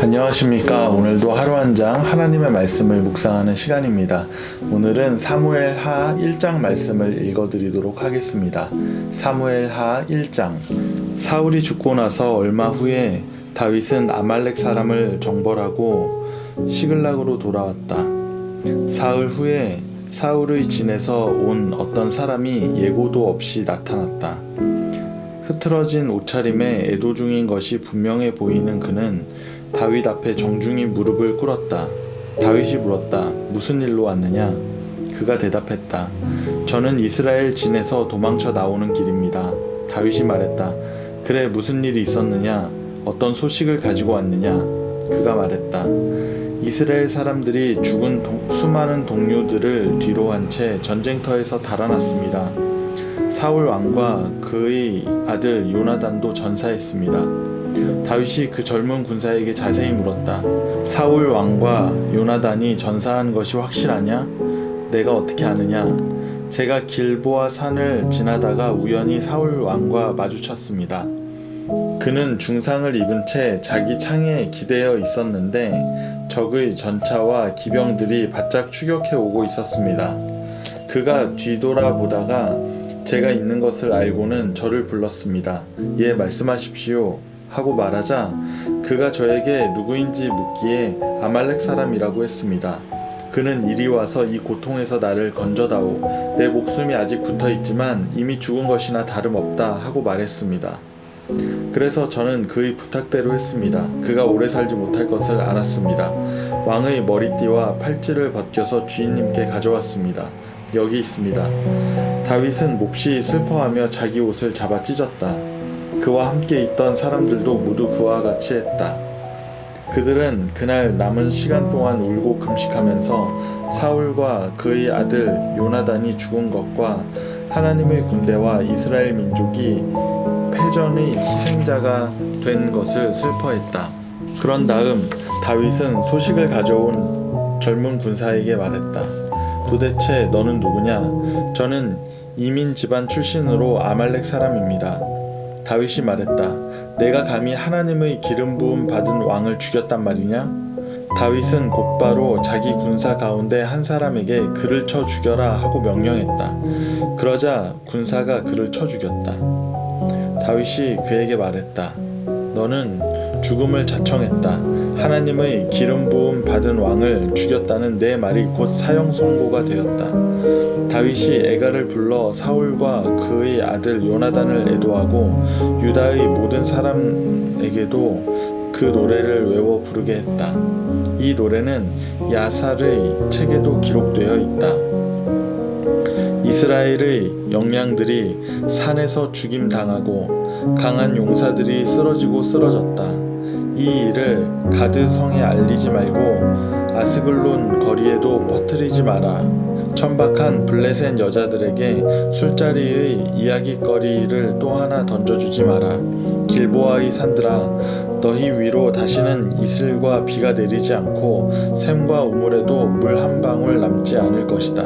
안녕하십니까. 오늘도 하루 한 장 하나님의 말씀을 묵상하는 시간입니다. 오늘은 사무엘 하 1장 말씀을 읽어드리도록 하겠습니다. 사무엘 하 1장. 사울이 죽고 나서 얼마 후에 다윗은 아말렉 사람을 정벌하고 시글락으로 돌아왔다. 사흘 후에 사울의 진에서 온 어떤 사람이 예고도 없이 나타났다. 흐트러진 옷차림에 애도 중인 것이 분명해 보이는 그는 다윗 앞에 정중히 무릎을 꿇었다. 다윗이 물었다. 무슨 일로 왔느냐? 그가 대답했다. 저는 이스라엘 진에서 도망쳐 나오는 길입니다. 다윗이 말했다. 그래 무슨 일이 있었느냐? 어떤 소식을 가지고 왔느냐? 그가 말했다. 이스라엘 사람들이 죽은 동- 수많은 동료들을 뒤로 한 채 전쟁터에서 달아났습니다. 사울 왕과 그의 아들 요나단도 전사했습니다. 다윗이 그 젊은 군사에게 자세히 물었다. 사울 왕과 요나단이 전사한 것이 확실하냐? 내가 어떻게 아느냐? 제가 길보아 산을 지나다가 우연히 사울 왕과 마주쳤습니다. 그는 중상을 입은 채 자기 창에 기대어 있었는데 적의 전차와 기병들이 바짝 추격해 오고 있었습니다. 그가 뒤돌아보다가 제가 있는 것을 알고는 저를 불렀습니다. 예, 말씀하십시오. 하고 말하자 그가 저에게 누구인지 묻기에 아말렉 사람이라고 했습니다. 그는 이리 와서 이 고통에서 나를 건져다오. 내 목숨이 아직 붙어 있지만 이미 죽은 것이나 다름없다 하고 말했습니다. 그래서 저는 그의 부탁대로 했습니다. 그가 오래 살지 못할 것을 알았습니다. 왕의 머리띠와 팔찌를 벗겨서 주인님께 가져왔습니다. 여기 있습니다. 다윗은 몹시 슬퍼하며 자기 옷을 잡아 찢었다. 그와 함께 있던 사람들도 모두 그와 같이 했다. 그들은 그날 남은 시간 동안 울고 금식하면서 사울과 그의 아들 요나단이 죽은 것과 하나님의 군대와 이스라엘 민족이 패전의 희생자가 된 것을 슬퍼했다. 그런 다음 다윗은 소식을 가져온 젊은 군사에게 말했다. 도대체 너는 누구냐? 저는 이민 집안 출신으로 아말렉 사람입니다. 다윗이 말했다. 내가 감히 하나님의 기름 부음 받은 왕을 죽였단 말이냐? 다윗은 곧바로 자기 군사 가운데 한 사람에게 그를 쳐 죽여라 하고 명령했다. 그러자 군사가 그를 쳐 죽였다. 다윗이 그에게 말했다. 너는 죽음을 자청했다. 하나님의 기름 부음 받은 왕을 죽였다는 내 말이 곧 사형 선고가 되었다. 다윗이 에가를 불러 사울과 그의 아들 요나단을 애도하고 유다의 모든 사람에게도 그 노래를 외워 부르게 했다. 이 노래는 야살의 책에도 기록되어 있다. 이스라엘의 영양들이 산에서 죽임 당하고 강한 용사들이 쓰러지고 쓰러졌다. 이 일을 가드 성에 알리지 말고 아스글론 거리에도 퍼뜨리지 마라. 천박한 블레셋 여자들에게 술자리의 이야기거리를 또 하나 던져주지 마라. 길보아의 산들아, 너희 위로 다시는 이슬과 비가 내리지 않고 샘과 우물에도 물 한 방울 남지 않을 것이다.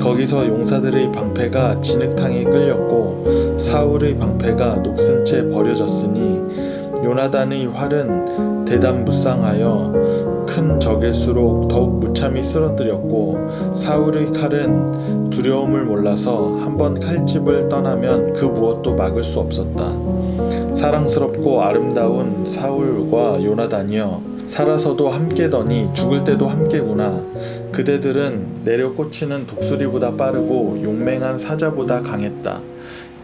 거기서 용사들의 방패가 진흙탕에 끌렸고 사울의 방패가 녹슨 채 버려졌으니 요나단의 활은 대담무쌍하여 큰 적일수록 더욱 무참히 쓰러뜨렸고 사울의 칼은 두려움을 몰라서 한번 칼집을 떠나면 그 무엇도 막을 수 없었다. 사랑스럽고 아름다운 사울과 요나단이여 살아서도 함께더니 죽을 때도 함께구나. 그대들은 내려 꽂히는 독수리보다 빠르고 용맹한 사자보다 강했다.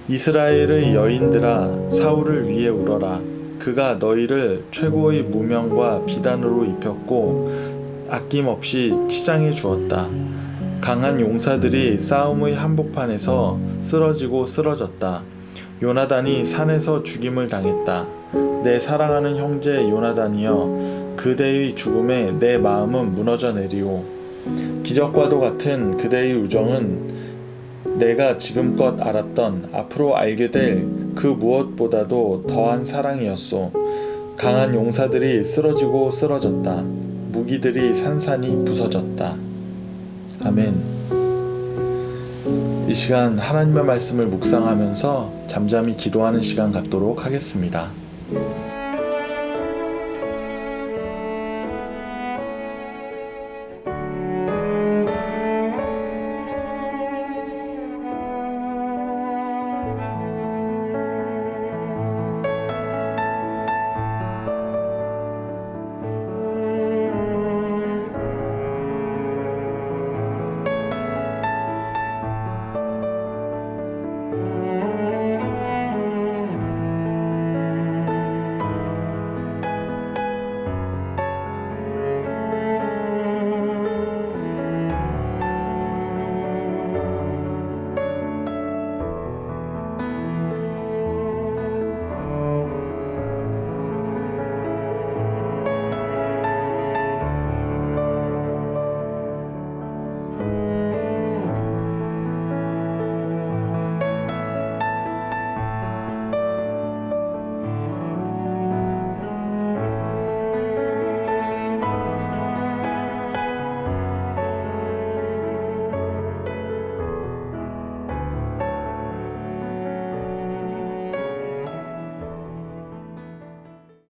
이스라엘의 여인들아 사울을 위해 울어라. 그가 너희를 최고의 무명과 비단으로 입혔고 아낌없이 치장해 주었다. 강한 용사들이 싸움의 한복판에서 쓰러지고 쓰러졌다. 요나단이 산에서 죽임을 당했다. 내 사랑하는 형제 요나단이여 그대의 죽음에 내 마음은 무너져 내리오. 기적과도 같은 그대의 우정은 내가 지금껏 알았던 앞으로 알게 될 그 무엇보다도 더한 사랑이었소. 강한 용사들이 쓰러지고 쓰러졌다. 무기들이 산산이 부서졌다. 아멘. 이 시간 하나님의 말씀을 묵상하면서 잠잠히 기도하는 시간 갖도록 하겠습니다.